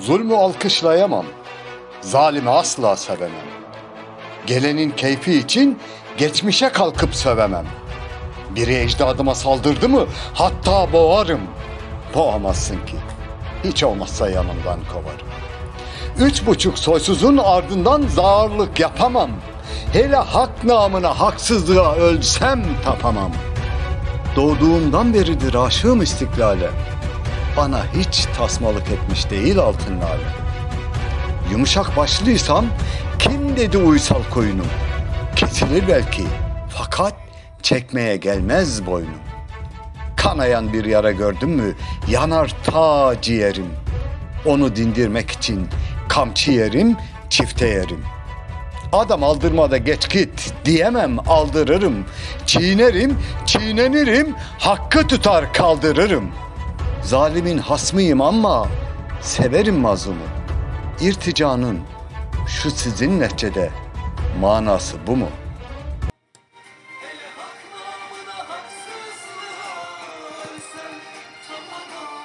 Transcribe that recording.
Zulmü alkışlayamam. Zalimi asla sevemem. Gelenin keyfi için geçmişe kalkıp sövemem. Biri ecdadıma saldırdı mı hatta boğarım. Boğamazsın ki. Hiç olmazsa yanımdan kovarım. Üç buçuk soysuzun ardından zağırlık yapamam. Hele hak namına haksızlığa ölsem tapamam. Doğduğumdan beridir aşığım istiklale. Bana hiç tasmalık etmiş değil altın. Yumuşak başlıysam kim dedi uysal koyunum? Kesilir belki fakat çekmeye gelmez boynum. Kanayan bir yara gördüm mü yanar ta ciğerim. Onu dindirmek için kamçı yerim, çifte yerim. Adam aldırmada geç git diyemem aldırırım. Çiğnerim, çiğnenirim, hakkı tutar kaldırırım. Zalimin hasmıyım ama severim mazlumu. İrticanın şu sizin neticede manası bu mu?'' Sen tamam